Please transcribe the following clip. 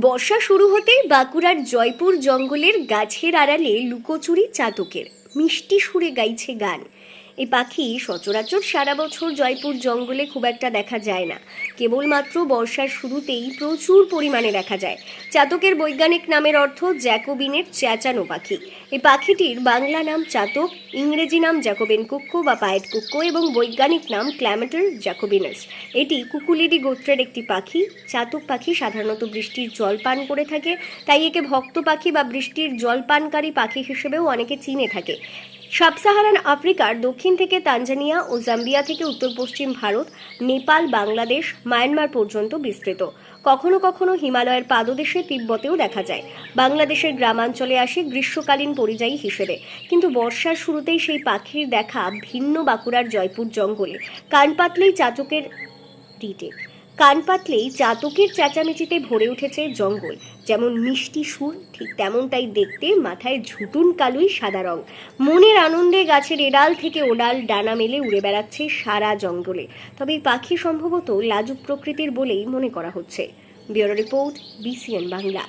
বর্ষা শুরু হতেই বাঁকুড়ার জয়পুর জঙ্গলের গাছের আড়ালে লুকোচুরি চাতকের। মিষ্টি সুরে গাইছে গান। এই পাখি সচরাচর সারা বছর জয়পুর জঙ্গলে খুব একটা দেখা যায় না। কেবলমাত্র বর্ষার শুরুতেই প্রচুর পরিমাণে দেখা যায়। চাতকের বৈজ্ঞানিক নামের অর্থ জ্যাকোবিনের চেঁচানো পাখি। এই পাখিটির বাংলা নাম চাতক, ইংরেজি নাম জ্যাকোবিন কুক্কো বা পায়েট কুক্কো এবং বৈজ্ঞানিক নাম ক্ল্যামেটার জ্যাকোবিনাস। এটি কুকুলিডি গোত্রের একটি পাখি। চাতক পাখি সাধারণত বৃষ্টির জল পান করে থাকে, তাই একে ভক্ত পাখি বা বৃষ্টির জল পানকারী পাখি হিসেবেও অনেকে চিনে থাকে। সাবসাহারান আফ্রিকার দক্ষিণ থেকে তানজানিয়া ও জাম্বিয়া থেকে উত্তর পশ্চিম ভারত, নেপাল, বাংলাদেশ, মায়ানমার পর্যন্ত বিস্তৃত। কখনো কখনো হিমালয়ের পাদদেশে তিব্বতেও দেখা যায়। বাংলাদেশের গ্রামাঞ্চলে আসে গ্রীষ্মকালীন পরিযায়ী হিসেবে। কিন্তু বর্ষার শুরুতেই সেই পাখির দেখা ভিন্ন বাঁকুড়ার জয়পুর জঙ্গলে। কান পাতলেই চাচকের রিটেক কান পাতলেই চাতকের চেঁচামেচিতে ভরে উঠেছে জঙ্গল। যেমন মিষ্টি সুর, ঠিক তেমনটাই দেখতে মাথায় ঝুটুন কালুই সাদা রং। মনের আনন্দে গাছের এডাল থেকে ওডাল ডানা মেলে উড়ে বেড়াচ্ছে সারা জঙ্গলে। তবে এই পাখি সম্ভবত লাজুক প্রকৃতির বলেই মনে করা হচ্ছে। Bureau report, BCN Bangla.